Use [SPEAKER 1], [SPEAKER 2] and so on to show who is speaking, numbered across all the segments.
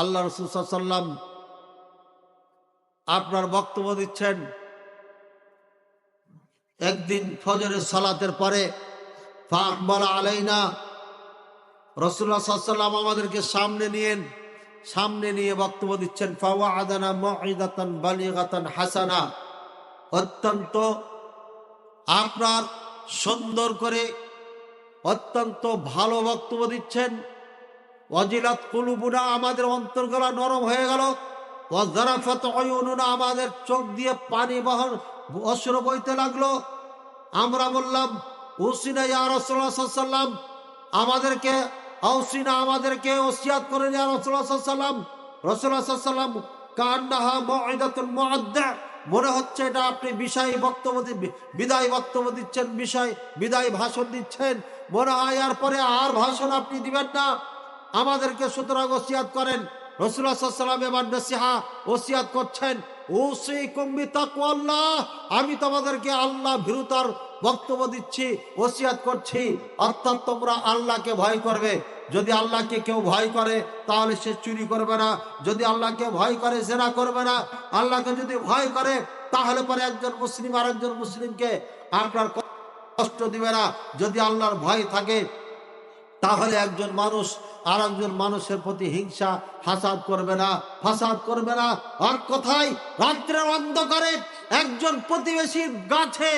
[SPEAKER 1] আল্লাহ রসুল আপনার বক্তব্য দিচ্ছেন, একদিন ফজরের সালাতের পরে ফাকবল আলাইনা রসুল্লাহ সাল্লাম আমাদেরকে সামনে নিয়েন, সামনে নিয়ে বক্তব্য দিচ্ছেন ফাওয়া আদানা মহিদাতান বালিগাতান হাসানা, অত্যন্ত আপনার সুন্দর করে অত্যন্ত ভালো বক্তব্য দিচ্ছেন অজিলাত কুলুবুনা, আমাদের অন্তর্গলা নরম হয়ে গেল। আমাদের চোখ দিয়ে পানি বহন, অস্ত্র বইতে লাগল। আমরা বললাম, উসিনা ইয়া রাসূলুল্লাহ সাল্লাম আমাদেরকে ঔসিনা আমাদেরকে ওসিয়াত করেন ইয়া রাসূলুল্লাহ সাল্লাম কান্নাহা মুঈদাতুল মুআদ্দা, মনে হচ্ছে এটা আপনি বিষয় বক্তব্য বিদায় বক্তব্য দিচ্ছেন, বিষয়, বিদায় ভাষণ দিচ্ছেন। মনে হয় আর পরে আর ভাষণ আপনি দিবেন না। আমাদেরকে সুতরাং ওসিয়াত করেন। রসুল্লাহ সাল্লাম এবার নসিহা ওসিয়াত করছেন। ওসি কুম্বি তাকওয়াল্লাহ আমি তোমাদেরকে আল্লাহ ভীরুতার বক্তব্য দিচ্ছি, ওসিয়াত করছি। অর্থাৎ তোমরা আল্লাহকে ভয় করবে। যদি আল্লাহকে কেউ ভয় করে, তাহলে সে চুরি করবে না। যদি আল্লাহকে ভয় করে, জেনা করবে না। আল্লাহকে যদি ভয় করে, তাহলে পরে একজন মুসলিম আর একজন মুসলিমকে আপনার কষ্ট দিবে না। যদি আল্লাহর ভয় থাকে, তাহলে একজন মানুষ আর একজন মানুষের প্রতি হিংসা ফাসাদ করবে না, ফাসাদ করবে না। আর কোথায় রাত্রের অন্ধকারে একজন প্রতিবেশীর গাছে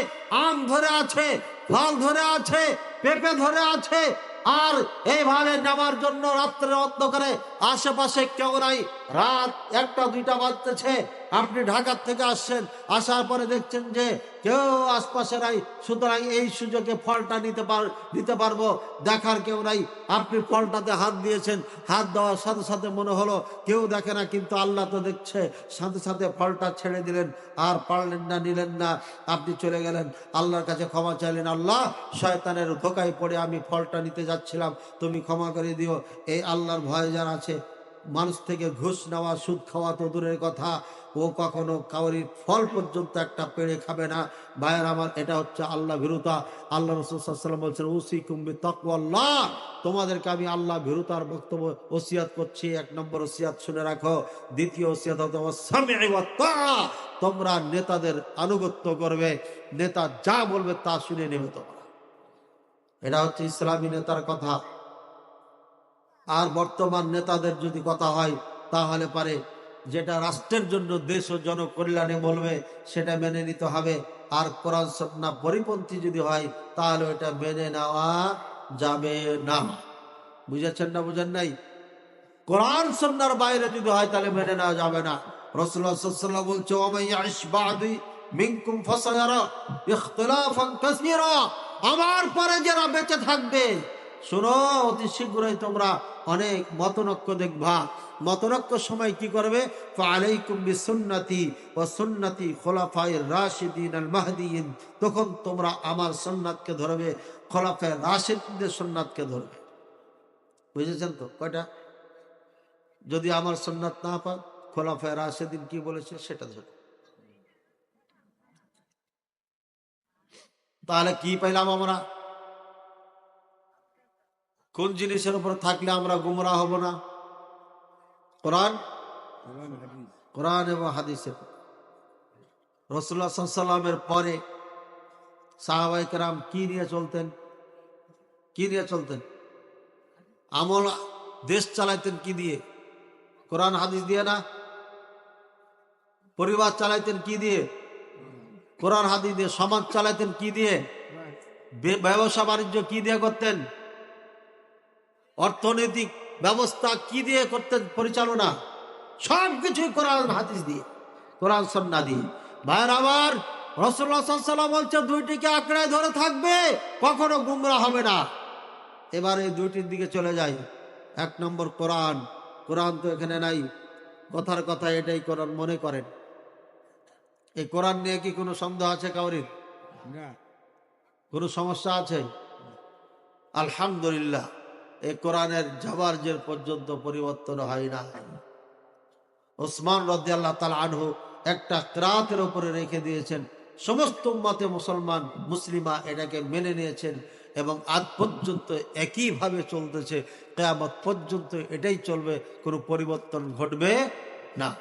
[SPEAKER 1] আম ধরে আছে, ফল ধরে আছে, পেঁপে ধরে আছে, আর এইভাবে নেওয়ার জন্য রাত্রের অন্ধকারে আশেপাশে কেউ নাই। রাত একটা দুইটা বাজতেছে আপনি ঢাকার থেকে আসছেন, আসার পরে দেখছেন যে কেউ আশপাশে নাই, সুতরাং এই সুযোগে ফলটা নিতে পার, নিতে পারব, দেখার কেউ নাই। আপনি ফলটাতে হাত দিয়েছেন, হাত দেওয়ার সাথে সাথে মনে হলো, কেউ দেখে না, কিন্তু আল্লাহ তো দেখছে, সাথে সাথে ফলটা ছেড়ে দিলেন, আর পারলেন না, নিলেন না, আপনি চলে গেলেন। আল্লাহর কাছে ক্ষমা চাইলেন, আল্লাহ, শয়তানের ধোকায় পড়ে আমি ফলটা নিতে যাচ্ছিলাম, তুমি ক্ষমা করে দিও, এই আল্লাহর ভয় যার আছে মানুষ থেকে ঘুষ নেওয়া, সুদ খাওয়া তো দূরের কথা। ও কখনো কাউরির ফল পর্যন্ত একটা পেড়ে খাবে না। ভাইয়ের আমার, এটা হচ্ছে আল্লাহ ভীরুতা। আল্লাহ রসুলাম বলছেন ওসি কুম্বি তকওয়াল্লাহ তোমাদেরকে আমি আল্লাহ ভীরুতার বক্তব্য, ওসিয়াত করছি। এক নম্বর ওসিয়াত শুনে রাখো। দ্বিতীয় ওসিয়াত তোমরা নেতাদের আনুগত্য করবে। নেতা যা বলবে তা শুনে নেবে তোমরা। এটা হচ্ছে ইসলামী নেতার কথা। আর বর্তমান নেতাদের যদি কথা হয়, তাহলে পারে যেটা রাষ্ট্রের জন্য দেশ ও জনকল্যাণে বলবে, সেটা মেনে নিতে হবে। আর কোরআন সন্না পরিপন্থী যদি হয়, তাহলে এটা মেনে নেওয়া যাবে না। বুঝেছেন না বুঝেন নাই? কোরআন সন্ন্যার বাইরে যদি হয়, তাহলে মেনে নেওয়া যাবে না। রসুল্লাহ আমার পরে যারা বেঁচে থাকবে, শোনো, অতি শীঘ্রই তোমরা অনেক মতনক্য দেখবা। মতনক্য সময় কি করবে? সুন্নতি খোলাফায়ে তখন তোমরা আমার সুন্নাতকে ধরবে, খোলাফায়ে রাশিদদের সুন্নাতকে ধরবে। বুঝেছেন তো? কয়টা? যদি আমার সুন্নাত না পান খোলাফায়ে রাশেদিন কি বলেছে সেটা ধরবে তাহলে কি পাইলাম আমরা? কোন জিনিসের উপর থাকলে আমরা গুমরা হব না? কোরআন? কোরআন এবং হাদিসের। রসুল্লাহ সাল্লামের পরে সাহাবাই কেরাম কি নিয়ে চলতেন? কি নিয়ে চলতেন? আমল দেশ চালাইতেন কি দিয়ে? কোরআন, হাদিস দিয়ে না? পরিবার চালাইতেন কি দিয়ে? কোরআন, হাদিস দিয়ে, সমাজ চালাইতেন কি দিয়ে? ব্যবসা বাণিজ্য কি দিয়ে করতেন? অর্থনৈতিক ব্যবস্থা কি দিয়ে করতেন পরিচালনা? সব কিছুই কোরআন হাদিস দিয়ে কোরআন সন্না দিয়ে। ভাইয়ের আবার রসুল্লাহ বলছে দুইটিকে আঁকড়ায় ধরে থাকবে কখনো গুমরা হবে না। এবার এই দুইটির দিকে চলে যাই। এক নম্বর কোরআন কোরআন তো এখানে নাই। কথার কথা এটাই কোরআন মনে করেন। এই কোরআন নিয়ে কি কোনো সন্দেহ আছে কাউরির? কোনো সমস্যা আছে? আলহামদুলিল্লাহ। এই কোরআনের জবার জের পর্যন্ত পরিবর্তন হয় না ওসমান রদি আল্লাহ তাল আনহু একটা ক্রাতের উপরে রেখে দিয়েছেন। সমস্ত মতে মুসলমান, মুসলিমা এটাকে মেনে নিয়েছেন এবং আজ পর্যন্ত একইভাবে চলতেছে। কেয়ামত পর্যন্ত এটাই চলবে, কোনো পরিবর্তন ঘটবে না।